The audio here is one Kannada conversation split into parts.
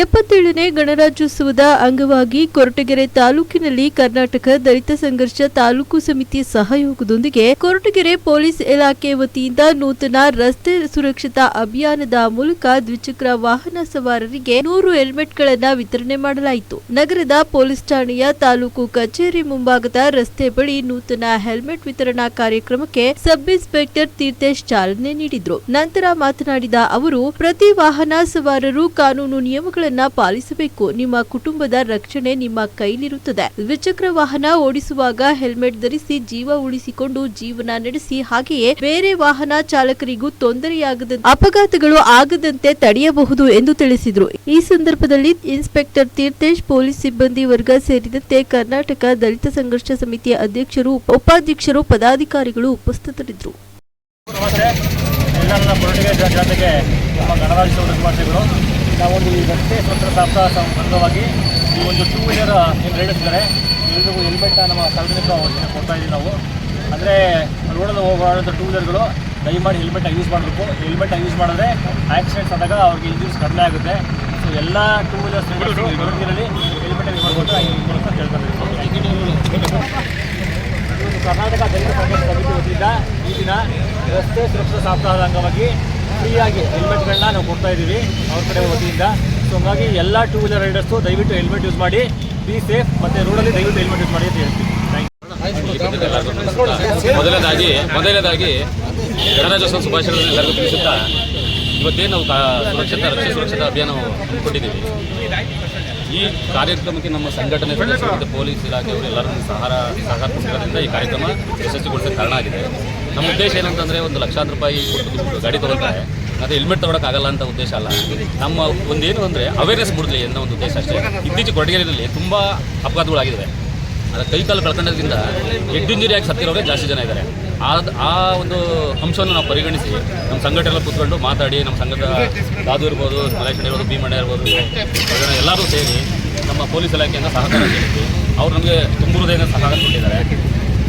ಎಪ್ಪತ್ತೇಳನೇ ಗಣರಾಜ್ಯೋತ್ಸವದ ಅಂಗವಾಗಿ ಕೊರಟಗೆರೆ ತಾಲೂಕಿನಲ್ಲಿ ಕರ್ನಾಟಕ ದಲಿತ ಸಂಘರ್ಷ ತಾಲೂಕು ಸಮಿತಿ ಸಹಯೋಗದೊಂದಿಗೆ ಕೊರಟಗೆರೆ ಪೊಲೀಸ್ ಇಲಾಖೆ ವತಿಯಿಂದ ನೂತನ ರಸ್ತೆ ಸುರಕ್ಷತಾ ಅಭಿಯಾನದ ಮೂಲಕ ದ್ವಿಚಕ್ರ ವಾಹನ ಸವಾರರಿಗೆ ನೂರು ಹೆಲ್ಮೆಟ್ಗಳನ್ನು ವಿತರಣೆ ಮಾಡಲಾಯಿತು. ನಗರದ ಪೊಲೀಸ್ ಠಾಣೆಯ ತಾಲೂಕು ಕಚೇರಿ ಮುಂಭಾಗದ ರಸ್ತೆ ಬಳಿ ನೂತನ ಹೆಲ್ಮೆಟ್ ವಿತರಣಾ ಕಾರ್ಯಕ್ರಮಕ್ಕೆ ಸಬ್ ಇನ್ಸ್ಪೆಕ್ಟರ್ ತೀರ್ಥೇಶ್ ಚಾಲನೆ ನೀಡಿದ್ರು. ನಂತರ ಮಾತನಾಡಿದ ಅವರು, ಪ್ರತಿ ವಾಹನ ಸವಾರರು ಕಾನೂನು ನಿಯಮಗಳನ್ನ ಪಾಲಿಸಬೇಕು. ನಿಮ್ಮ ಕುಟುಂಬದ ರಕ್ಷಣೆ ನಿಮ್ಮ ಕೈಲಿರುತ್ತದೆ. ದ್ವಿಚಕ್ರ ವಾಹನ ಓಡಿಸುವಾಗ ಹೆಲ್ಮೆಟ್ ಧರಿಸಿ ಜೀವ ಉಳಿಸಿಕೊಂಡು ಜೀವನ ನಡೆಸಿ ಹಾಗೆಯೇ ಬೇರೆ ವಾಹನ ಚಾಲಕರಿಗೂ ತೊಂದರೆಯಾಗದ ಅಪಘಾತಗಳು ಆಗದಂತೆ ತಡೆಯಬಹುದು ಎಂದು ತಿಳಿಸಿದರು. ಈ ಸಂದರ್ಭದಲ್ಲಿ ಇನ್ಸ್ಪೆಕ್ಟರ್ ತೀರ್ಥೇಶ್, ಪೊಲೀಸ್ ಸಿಬ್ಬಂದಿ ವರ್ಗ ಸೇರಿದಂತೆ ಕರ್ನಾಟಕ ದಲಿತ ಸಂಘರ್ಷ ಸಮಿತಿಯ ಅಧ್ಯಕ್ಷರು, ಉಪಾಧ್ಯಕ್ಷರು, ಪದಾಧಿಕಾರಿಗಳು ಉಪಸ್ಥಿತರಿದ್ದರು. ನಮ್ಮ ನಾವೊಂದು ಈ ರಸ್ತೆ ಸ್ವತಂತ್ರ ಸಪ್ತಾಹ ಸಂಬಂಧವಾಗಿ ಅಂಗವಾಗಿ ಈ ಒಂದು ಟೂ ವೀಲರ್ ಏನು ಎಲ್ಲರಿಗೂ ಎಲ್ರಿಗೂ ಹೆಲ್ಮೆಟ್ನ ನಮ್ಮ ಸಾರ್ವಜನಿಕ ಕೊಡ್ತಾ ಇದ್ದೀವಿ ನಾವು. ಅಂದರೆ ರೋಡಲ್ಲಿ ಹೋಗುವಂಥ ಟೂ ವೀಲರ್ಗಳು ದಯಮಾಡಿ ಹೆಲ್ಮೆಟ್ನ ಯೂಸ್ ಮಾಡಬೇಕು. ಹೆಲ್ಮೆಟ್ನ ಯೂಸ್ ಮಾಡಿದ್ರೆ ಆಕ್ಸಿಡೆಂಟ್ಸ್ ಆದಾಗ ಅವ್ರಿಗೆ ಇಂಜುರೀಸ್ ಕಡಿಮೆ ಆಗುತ್ತೆ. ಸೊ ಎಲ್ಲ ಟೂ ವೀಲರ್ಸ್ ಕೊರಟಿಗೆರಲ್ಲಿ ಹೆಲ್ಮೆಟ್ ಯೂಸ್ ಮಾಡಬೇಕು ಕೇಳ್ಕೊಳ್ತೀವಿ ಇವತ್ತು ಕರ್ನಾಟಕ ದಲಿತ ಸಂಘರ್ಷ ಸಮಿತಿ ವತಿಯಿಂದ ಈ ದಿನ ರಸ್ತೆ ಸುರಕ್ಷತಾ ಸಾಪ್ತಾಹದ ಅಂಗವಾಗಿ ಫ್ರೀಯಾಗಿ ಹೆಲ್ಮೆಟ್ಗಳನ್ನ ನಾವು ಕೊಡ್ತಾ ಇದ್ದೀವಿ ಅವ್ರ ಕಡೆ ವತಿಯಿಂದ. ಸೊ ಹಂಗಾಗಿ ಎಲ್ಲ ಟೂ ವೀಲರ್ ರೈಡರ್ಸು ದಯವಿಟ್ಟು ಹೆಲ್ಮೆಟ್ ಯೂಸ್ ಮಾಡಿ. ಬಿ ಸೇಫ್ ಮತ್ತೆ ರೋಡಲ್ಲಿ ದಯವಿಟ್ಟು ಹೆಲ್ಮೆಟ್ ಯೂಸ್ ಮಾಡಿ ಅಂತ ಹೇಳ್ತೀವಿ ಮೊದಲನೇದಾಗಿ ಮೊದಲನೇದಾಗಿ ಗಣರಾಜ್ಯೋತ್ಸವ ಶುಭಾಶಯಗಳನ್ನು ಎಲ್ಲರಿಗೂ ತಿಳಿಸುತ್ತಾ ಇವತ್ತೇನು ನಾವು ಸುರಕ್ಷತಾ, ರಕ್ಷೆ ಸುರಕ್ಷತಾ ಅಭಿಯಾನ ಕೊಟ್ಟಿದ್ದೀವಿ. ಈ ಕಾರ್ಯಕ್ರಮಕ್ಕೆ ನಮ್ಮ ಸಂಘಟನೆ ಸದಸ್ಯರು ಮತ್ತು ಪೊಲೀಸ್ ಇಲಾಖೆಯವರು ಎಲ್ಲರೂ ಸಹಾರ ಸಹಕಾರ ಕೊಟ್ಟಿರೋದ್ರಿಂದ ಈ ಕಾರ್ಯಕ್ರಮ ಯಶಸ್ವಿಗೊಳಿಸೋಕೆ ಕಾರಣ ಆಗಿದೆ. ನಮ್ಮ ಉದ್ದೇಶ ಏನಂತಂದರೆ ಒಂದು ಲಕ್ಷಾಂತರ ರೂಪಾಯಿ ಕೊಟ್ಟು ಗಾಡಿ ತೊಗೊಳ್ತಾರೆ. ಅದೇ ಹೆಲ್ಮೆಟ್ ತೊಗೊಳಕ್ಕಾಗಲ್ಲ ಅಂತ ಉದ್ದೇಶ ಅಲ್ಲ. ನಮ್ಮ ಒಂದೇನು ಅಂದರೆ ಅವೇರ್ನೆಸ್ ಮೂಡಲಿ ಅನ್ನೋ ಒಂದು ಉದ್ದೇಶ ಅಷ್ಟೇ. ಇತ್ತೀಚೆಗೆ ಕೊಡಗೇರಿಯಲ್ಲಿ ತುಂಬ ಅಪಘಾತಗಳಾಗಿದ್ದಾವೆ. ಅದರ ಕೈ ಕಾಲು ಕಳ್ಕೊಂಡೋದ್ರಿಂದ ಹೆಡ್ ಇಂಜುರಿ ಆಗಿ ಸತ್ತಿರೋರೇ ಜಾಸ್ತಿ ಜನ ಇದ್ದಾರೆ. ಆದ ಆ ಒಂದು ಅಂಶವನ್ನು ನಾವು ಪರಿಗಣಿಸಿ ನಮ್ಮ ಸಂಘಟನೆ ಕೂತ್ಕೊಂಡು ಮಾತಾಡಿ, ನಮ್ಮ ಸಂಘದ ದಾದು ಇರ್ಬೋದು ಸಲಕ್ಷನ್ ಇರ್ಬೋದು, ಭೀಮಣ್ಣ ಇರ್ಬೋದು ಎಲ್ಲರೂ ಸೇರಿ ನಮ್ಮ ಪೊಲೀಸ್ ಇಲಾಖೆಯಿಂದ ಸಹಕಾರ ಕೇಳಿದ್ವಿ. ಅವ್ರು ನಮಗೆ ತುಂಬ ಹೃದಯದಿಂದ ಸಹಕಾರ ಕೊಟ್ಟಿದ್ದಾರೆ.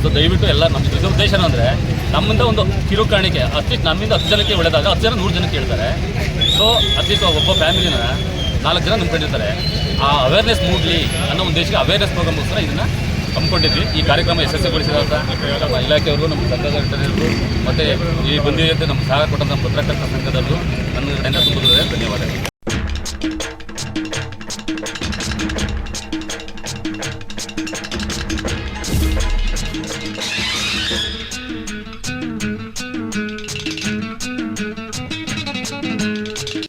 ಸೊ ದಯವಿಟ್ಟು ಎಲ್ಲ ನಮ್ಮ ಉದ್ದೇಶ ಅಂದರೆ ನಮ್ಮಿಂದ ಒಂದು ಕಿರುಕಾಣಿಕೆ ಅಟ್ಲೀಸ್ಟ್ ನಮ್ಮಿಂದ ಹತ್ತು ಜನಕ್ಕೆ ಒಳ್ಳೆದಾಗ ಹತ್ತು ಜನ ನೂರು ಜನಕ್ಕೆ ಹೇಳ್ತಾರೆ. ಸೊ ಅಟ್ಲೀಸ್ಟ್ ಒಬ್ಬ ಫ್ಯಾಮಿಲಿನ ನಾಲ್ಕು ಜನ ನಂಬ್ಕೊಂಡಿರ್ತಾರೆ ಆ ಅವೇರ್ನೆಸ್ ಮೂಡಲಿ ಅನ್ನೋ ಉದ್ದೇಶಕ್ಕೆ ಅವೇರ್ನೆಸ್ ಪ್ರೋಗ್ರಾಮ್ಗೋಸ್ಕರ ಇದನ್ನು ಹಮ್ಮಿಕೊಂಡಿದ್ವಿ. ಈ ಕಾರ್ಯಕ್ರಮ ಯಶಸ್ವಿಗೊಳಿಸಿದಂಥ ನಮ್ಮ ಇಲಾಖೆಯವರು ನಮ್ಮ ಸಂಘದ ಘಟನೆಯವರು ಮತ್ತು ಈ ಬಂದಿದ್ದಂತೆ ನಮ್ಮ ಸಹಕಾರ ಕೊಟ್ಟಂಥ ಪತ್ರಕರ್ತ ಸಂಘದವರು ನನ್ನ ಕಡೆಯಿಂದ ತುಂಬ ಧನ್ಯವಾದಗಳು.